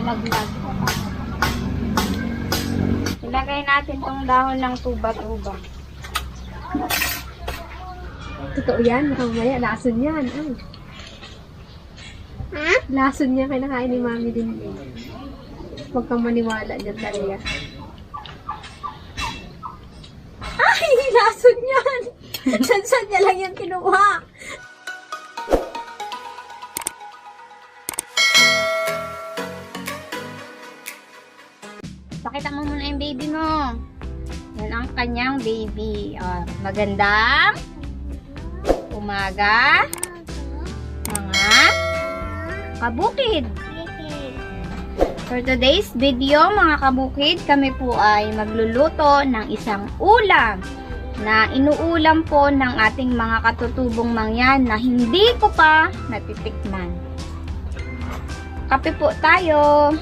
Malaglag. Ilagay natin tong dahon ng tuba-tuba. Totoo yan, mamaya, lason yan. Ay. Ha? Lason niya kinakain ni mami din. Huwag kang maniwala dyan talaga. Ay, lason yan! Magandang umaga, mga kabukid. For today's video, mga kabukid, kami po ay magluluto ng isang ulam na inuulam po ng ating mga katutubong mangyan na hindi ko pa natitikman. Kape po tayo.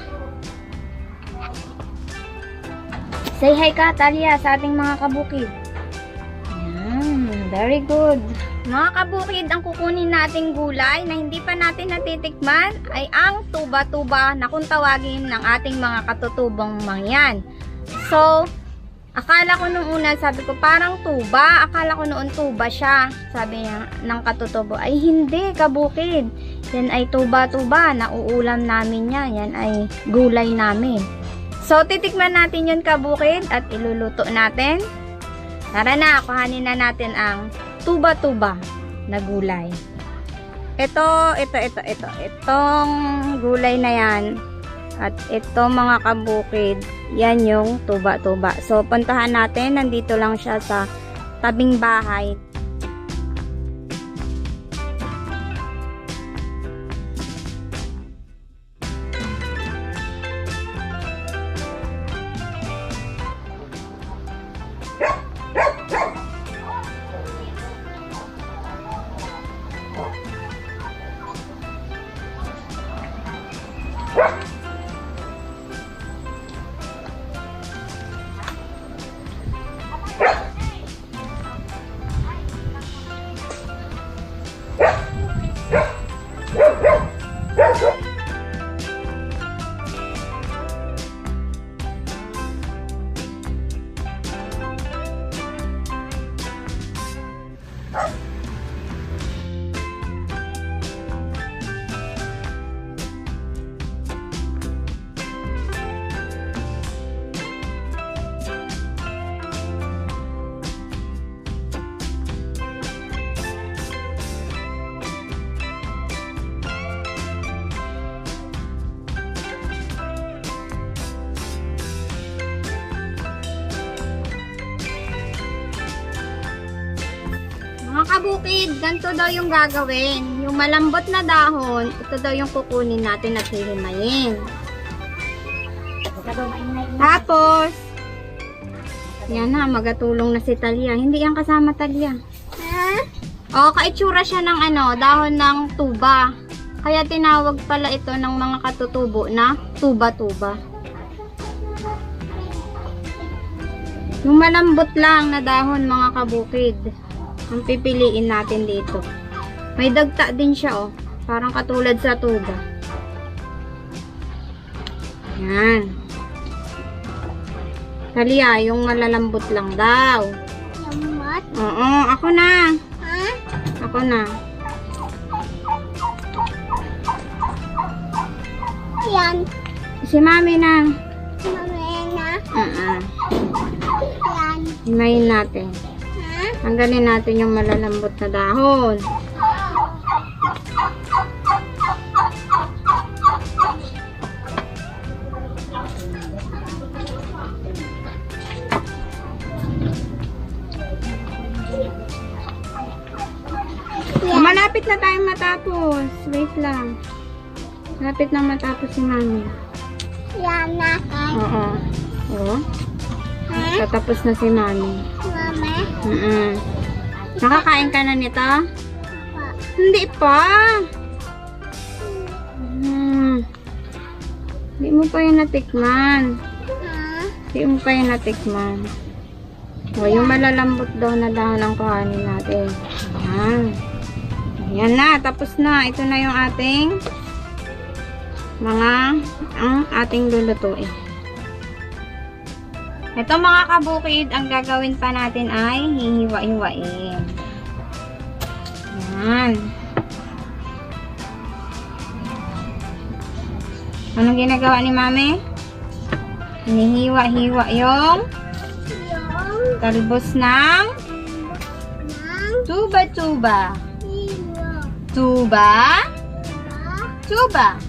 Say hi ka, Talia, sa ating mga kabukid. Very good. Mga kabukid, ang kukunin nating gulay na hindi pa natin natitikman ay ang tuba-tuba na kung tawagin ng ating mga katutubong mangyan. So, akala ko nung una, sabi ko parang tuba. Akala ko noon tuba siya. Sabi niya ng katutubo, ay hindi kabukid. Yan ay tuba-tuba. Nauulam namin yan. Yan ay gulay namin. So, titikman natin yun kabukid at iluluto natin. Tara na, kuhanin na natin ang tuba-tuba na gulay. Ito, ito, ito, ito. Itong gulay na yan at ito mga kabukid, yan yung tuba-tuba. So, puntahan natin. Nandito lang siya sa tabing bahay. Mga kabukid, ganito daw yung gagawin. Yung malambot na dahon, ito daw yung kukunin natin at hihimayin. Tapos, yan na, magatulong na si Talia. Hindi yan kasama Talia. O, kaitsura siya ng ano, dahon ng tuba. Kaya tinawag pala ito ng mga katutubo na tuba-tuba. Yung malambot lang na dahon mga kabukid. Ang pipiliin natin dito. May dagta din siya oh. Parang katulad sa tuba. Yan. Talia, yung malalambot lang daw. Lamot? Oo, ako na. Ha? Ako na. Yan. Si mami na. Mamena. Uh-uh. Yan. Himayin natin. Ha? Tanggalin natin yung malalambot na dahon. Malapit na tayong matapos. Wait lang. Malapit na matapos si mami. Yan na. Oo. Oo. Ha? Tatapos na si mami. Mama? Mm Nakakain ka na nito? Pa. Hindi pa. Hmm. Hindi mo pa yung natikman. Ha? Hindi mo pa yung natikman. O, yung malalambot daw na dahon ang kuhanin natin. Ayan. Ayan na, tapos na. Ito na yung ating mga ang ating lulutuin. Ito mga kabukid, ang gagawin pa natin ay hihiwa-hiwain. Yan. Anong ginagawa ni mami? Hinihiwa-hiwa yung talbos ng tuba-tuba. iwa. Tuba? Tuba.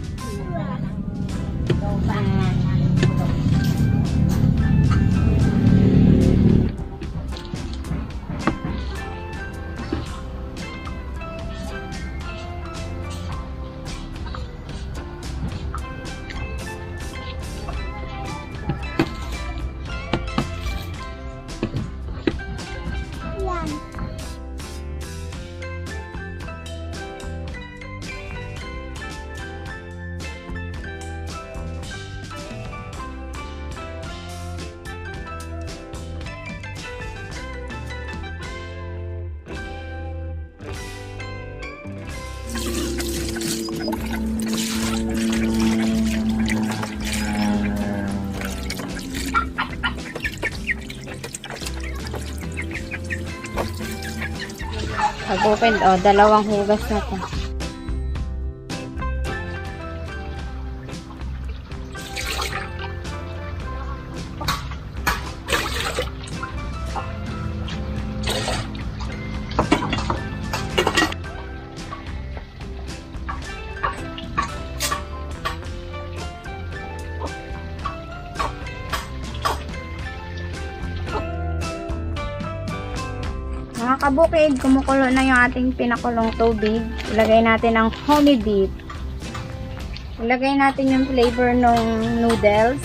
Pag-open, oh, dalawang hugas na to. Kabukid, kumukulo na yung ating pinakulong tubig. Ilagay natin ang honey dip. Ilagay natin yung flavor ng noodles.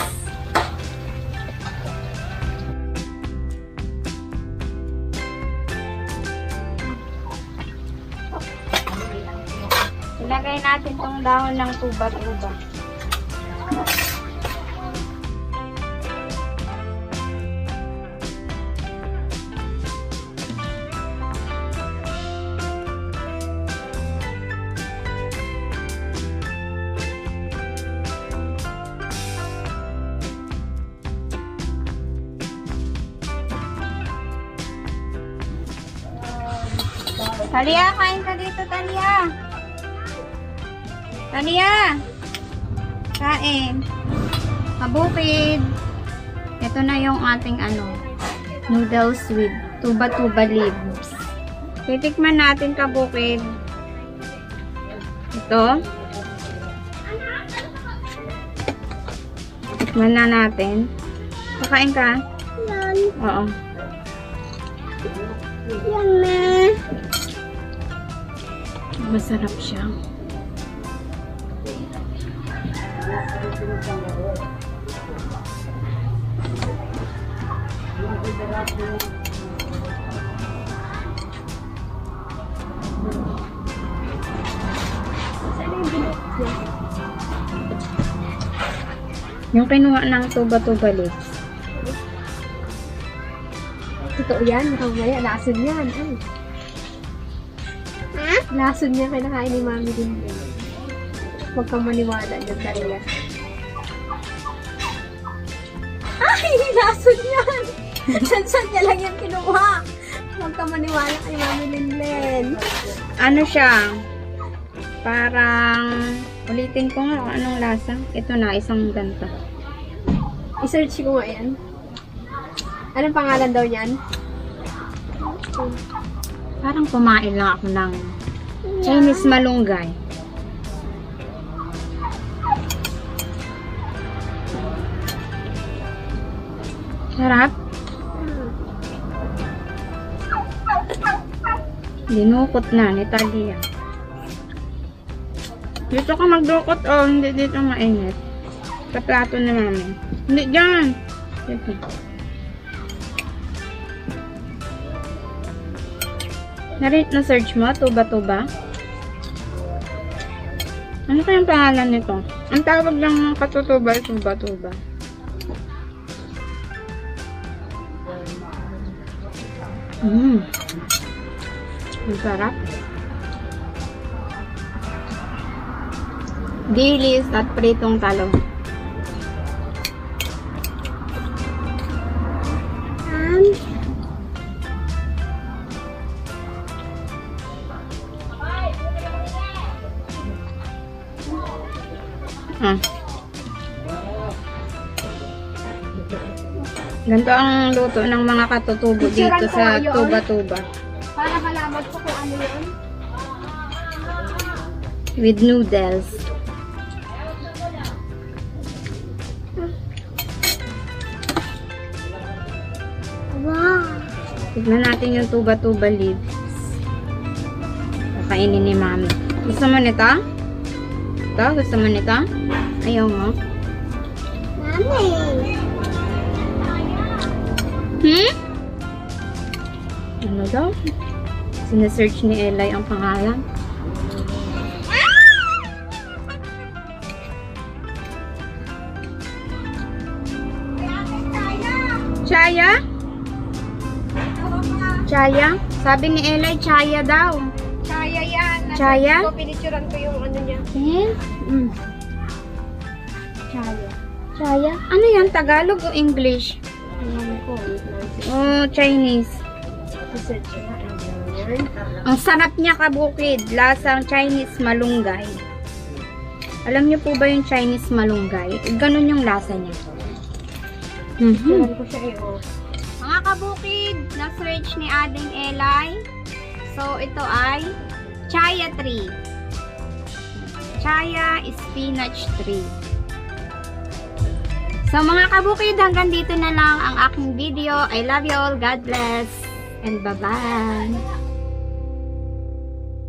Ilagay natin tong dahon ng tuba-tuba. Talia, kain ka dito, Talia. Talia. Kain. Kabukid. Ito na yung ating ano, noodles with tuba-tuba leaves. Titikman natin kabukid. Ito. Tikman na natin. Kakain ka? Yan. Oo. Yan na. Masarap siya. Yung kinuha ng tuba-tuba leaves. Totoo yan, mamaya. Lason yan. Ay. Lason niya kinakain ni Mami din. Huwag kang maniwala dyan, Talia. Ay! Lason yan! San-san niya lang yan kinuha. Huwag kang maniwala kay Mami Linlen. Ano siya? Parang, ulitin ko nga anong lasa. Ito na, isang ganto. I-search ko nga yan. Anong pangalan daw niyan? Parang kumain lang ako ng Chinese malunggay. Sarap. Dinukot na ni Talia. Dito ka magdukot oh, hindi dito mainit. Sa plato ni mami. Hindi dyan. Dito. Narit na mo, tuba-tuba? Ano kayang pangalan nito? Ang tawag lang ng katutuba ay tuba-tuba. Mmm. Ang sarap. dilis at pritong talong. Ah. Ganito ang luto ng mga katutubo dito Picturean sa tuba-tuba. Para malaman ko kung ano yun. With noodles. wow. Tignan natin yung tuba-tuba leaves. Kakainin ni mami. Gusto mo nito? Ito? Gusto mo nito? Ayaw mo? Mami. Hmm? Ano daw? Sinesearch ni Eli ang pangalan. Chaya? Chaya? Sabi ni Eli, Chaya daw. Chaya yan. Chaya? Ko, pinicturean ko yung ano niya. Eh? Mm. Chaya. Chaya? Ano yan? Tagalog o English? Ayan ko. wait lang. O Chinese? Ang sarap niya kabukid. Lasang Chinese malunggay. Alam niyo po ba yung Chinese malunggay? Ganun yung lasa niya. Eh. Oh. Mga kabukid, na-search ni Ading Eli. So, ito ay Chaya tree. Chaya spinach tree. So, mga kabukid, hanggang dito na lang ang aking video. I love you all. God bless. And bye-bye.